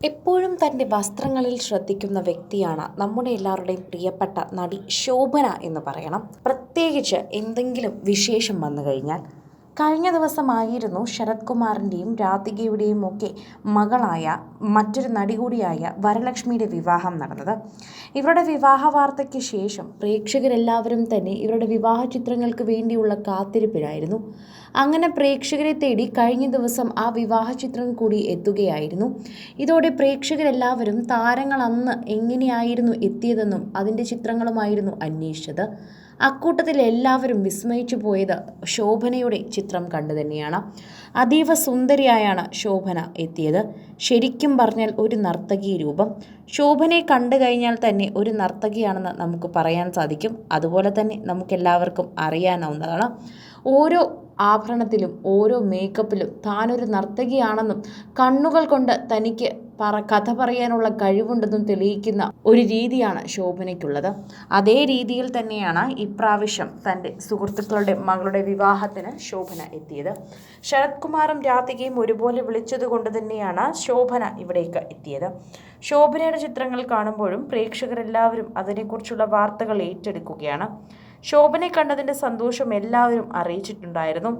എപ്പോഴും തന്റെ വസ്ത്രങ്ങളിൽ ശ്രദ്ധിക്കുന്ന വ്യക്തിയാണ് നമ്മുടെ എല്ലാവരുടെയും പ്രിയപ്പെട്ട നടി ശോഭന എന്ന് പറയണം. പ്രത്യേകിച്ച് എന്തെങ്കിലും വിശേഷം വന്നു കഴിഞ്ഞാൽ കഴിഞ്ഞ ദിവസമായിരുന്നു ശരത് കുമാറിന്റെയും രാധികയുടെയും ഒക്കെ മകളായ മറ്റൊരു നടി കൂടിയായ വരലക്ഷ്മിയുടെ വിവാഹം നടന്നത്. ഇവരുടെ വിവാഹ വാർത്തയ്ക്ക് ശേഷം പ്രേക്ഷകരെല്ലാവരും തന്നെ ഇവരുടെ വിവാഹ ചിത്രങ്ങൾക്ക് വേണ്ടിയുള്ള കാത്തിരിപ്പിലായിരുന്നു. അങ്ങനെ പ്രേക്ഷകരെ തേടി കഴിഞ്ഞ ദിവസം ആ വിവാഹ ചിത്രം കൂടി എത്തുകയായിരുന്നു. ഇതോടെ പ്രേക്ഷകരെല്ലാവരും താരങ്ങൾ അന്ന് എങ്ങനെയായിരുന്നു എത്തിയതെന്നും അതിന്റെ ചിത്രങ്ങളുമായിരുന്നു അന്വേഷിച്ചത്. അക്കൂട്ടത്തിൽ എല്ലാവരും വിസ്മയിച്ചു പോയത് ശോഭനയുടെ ചിത്രം കണ്ടു തന്നെയാണ്. അതീവ സുന്ദരിയായാണ് ശോഭന എത്തിയത്. ശരിക്കും പറഞ്ഞാൽ ഒരു നർത്തകി രൂപം. ശോഭനയെ കണ്ടു കഴിഞ്ഞാൽ തന്നെ ഒരു നർത്തകിയാണെന്ന് നമുക്ക് പറയാൻ സാധിക്കും. അതുപോലെ തന്നെ നമുക്കെല്ലാവർക്കും അറിയാനാവുന്നതാണ് ഓരോ ആഭരണത്തിലും ഓരോ മേക്കപ്പിലും താനൊരു നർത്തകിയാണെന്നും കണ്ണുകൾ കൊണ്ട് തനിക്ക് പറ കഥ പറയാനുള്ള കഴിവുണ്ടെന്നും തെളിയിക്കുന്ന ഒരു രീതിയാണ് ശോഭനയ്ക്കുള്ളത്. അതേ രീതിയിൽ തന്നെയാണ് ഇപ്രാവശ്യം തന്റെ സുഹൃത്തുക്കളുടെ മകളുടെ വിവാഹത്തിന് ശോഭന എത്തിയത്. ശരത് കുമാറും രാധികയും ഒരുപോലെ വിളിച്ചത് കൊണ്ട് തന്നെയാണ് ശോഭന ഇവിടേക്ക് എത്തിയത്. ശോഭനയുടെ ചിത്രങ്ങൾ കാണുമ്പോഴും പ്രേക്ഷകരെല്ലാവരും അതിനെക്കുറിച്ചുള്ള വാർത്തകൾ ഏറ്റെടുക്കുകയാണ്. ശോഭനെ കണ്ടതിന്റെ സന്തോഷം എല്ലാവരും അറിയിച്ചിട്ടുണ്ടായിരുന്നു.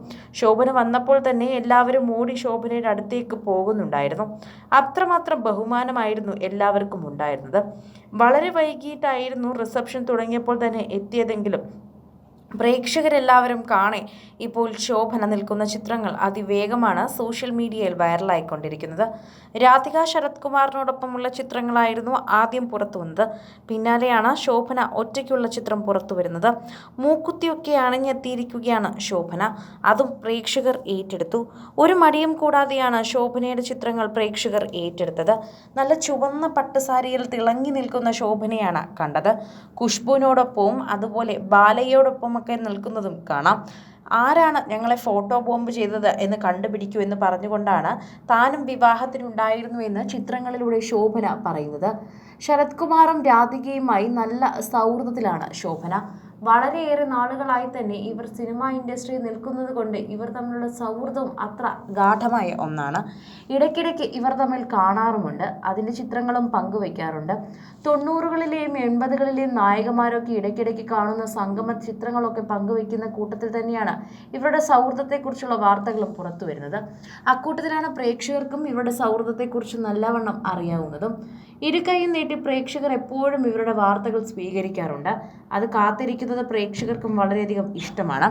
ശോഭന വന്നപ്പോൾ തന്നെ എല്ലാവരും ഓടി ശോഭനയുടെ അടുത്തേക്ക് പോകുന്നുണ്ടായിരുന്നു. അത്രമാത്രം ബഹുമാനമായിരുന്നു എല്ലാവർക്കും ഉണ്ടായിരുന്നത്. വളരെ വൈകിട്ടായിരുന്നു റിസപ്ഷൻ തുടങ്ങിയപ്പോൾ തന്നെ എത്തിയതെങ്കിലും പ്രേക്ഷകരെല്ലാവരും കാണെ. ഇപ്പോൾ ശോഭന നിൽക്കുന്ന ചിത്രങ്ങൾ അതിവേഗമാണ് സോഷ്യൽ മീഡിയയിൽ വൈറലായിക്കൊണ്ടിരിക്കുന്നത്. രാധിക ശരത് കുമാറിനോടൊപ്പമുള്ള ചിത്രങ്ങളായിരുന്നു ആദ്യം പുറത്തു വന്നത്. പിന്നാലെയാണ് ശോഭന ഒറ്റയ്ക്കുള്ള ചിത്രം പുറത്തു വരുന്നത്. മൂക്കുത്തിയൊക്കെ അണിഞ്ഞെത്തിയിരിക്കുകയാണ് ശോഭന. അതും പ്രേക്ഷകർ ഏറ്റെടുത്തു. ഒരു മടിയും കൂടാതെയാണ് ശോഭനയുടെ ചിത്രങ്ങൾ പ്രേക്ഷകർ ഏറ്റെടുത്തത്. നല്ല ചുവന്ന പട്ടുസാരിയിൽ തിളങ്ങി നിൽക്കുന്ന ശോഭനയാണ് കണ്ടത്. ഖുഷ്ബുവിനോടൊപ്പവും അതുപോലെ ബാലയോടൊപ്പം ഒക്കെ നിൽക്കുന്നതും കാണാം. ആരാണ് ഞങ്ങളെ ഫോട്ടോ ബോംബ് ചെയ്തത് എന്ന് കണ്ടുപിടിക്കൂ എന്ന് പറഞ്ഞുകൊണ്ടാണ് താനും വിവാഹത്തിനുണ്ടായിരുന്നു എന്ന് ചിത്രങ്ങളിലൂടെ ശോഭന പറയുന്നത്. ശരത്കുമാറും രാധികയുമായി നല്ല സൗഹൃദത്തിലാണ് ശോഭന. വളരെയേറെ നാളുകളായി തന്നെ ഇവർ സിനിമ ഇൻഡസ്ട്രിയിൽ നിൽക്കുന്നത് കൊണ്ട് ഇവർ തമ്മിലുള്ള സൗഹൃദം അത്ര ഗാഠമായ ഒന്നാണ്. ഇടയ്ക്കിടയ്ക്ക് ഇവർ തമ്മിൽ കാണാറുമുണ്ട്. അതിന്റെ ചിത്രങ്ങളും പങ്കുവയ്ക്കാറുണ്ട്. തൊണ്ണൂറുകളിലെയും എൺപതുകളിലെയും നായകന്മാരൊക്കെ ഇടയ്ക്കിടയ്ക്ക് കാണുന്ന സംഗമ ചിത്രങ്ങളൊക്കെ പങ്കുവയ്ക്കുന്ന കൂട്ടത്തിൽ തന്നെയാണ് ഇവരുടെ സൗഹൃദത്തെക്കുറിച്ചുള്ള വാർത്തകളും പുറത്തു വരുന്നത്. അക്കൂട്ടത്തിലാണ് പ്രേക്ഷകർക്കും ഇവരുടെ സൗഹൃദത്തെക്കുറിച്ച് നല്ലവണ്ണം അറിയാവുന്നതും. ഇരുകൈയും നീട്ടി പ്രേക്ഷകർ എപ്പോഴും ഇവരുടെ വാർത്തകൾ സ്വീകരിക്കാറുണ്ട്. അത് കാത്തിരിക്കുന്നത് പ്രേക്ഷകർക്കും വളരെയധികം ഇഷ്ടമാണ്.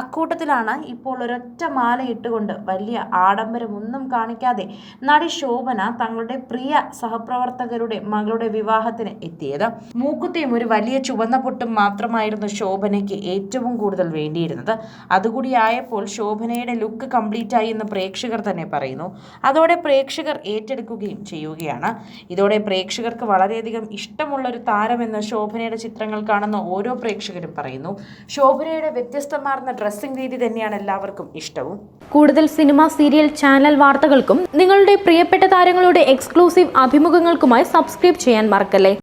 അക്കൂട്ടത്തിലാണ് ഇപ്പോൾ ഒരൊറ്റ മാല ഇട്ടുകൊണ്ട് വലിയ ആഡംബരമൊന്നും കാണിക്കാതെ നടി ശോഭന തങ്ങളുടെ പ്രിയ സഹപ്രവർത്തകരുടെ മകളുടെ വിവാഹത്തിന് എത്തിയത്. മൂക്കുത്തിയും ഒരു വലിയ ചുവന്ന പൊട്ടും മാത്രമായിരുന്നു ശോഭനയ്ക്ക് ഏറ്റവും കൂടുതൽ വേണ്ടിയിരുന്നത്. അതുകൂടി ആയപ്പോൾ ശോഭനയുടെ ലുക്ക് കംപ്ലീറ്റ് ആയി എന്ന് പ്രേക്ഷകർ തന്നെ പറയുന്നു. അതോടെ പ്രേക്ഷകർ ഏറ്റെടുക്കുകയും ചെയ്യുകയാണ്. ഇതോടെ പ്രേക്ഷകർക്ക് വളരെയധികം ഇഷ്ടമുള്ള ഒരു താരമെന്ന് ശോഭനയുടെ ചിത്രങ്ങൾ കാണുന്ന ഓരോ പ്രേക്ഷകരും പറയുന്നു. ശോഭനയുടെ വ്യത്യസ്തമാർന്ന ഡ്രസ്സിംഗ് രീതി തന്നെയാണ് എല്ലാവർക്കും ഇഷ്ടവും. കൂടുതൽ സിനിമ സീരിയൽ ചാനൽ വാർത്തകൾക്കും നിങ്ങളുടെ പ്രിയപ്പെട്ട താരങ്ങളുടെ എക്സ്ക്ലൂസീവ് അഭിമുഖങ്ങൾക്കുമായി സബ്സ്ക്രൈബ് ചെയ്യാൻ മറക്കല്ലേ?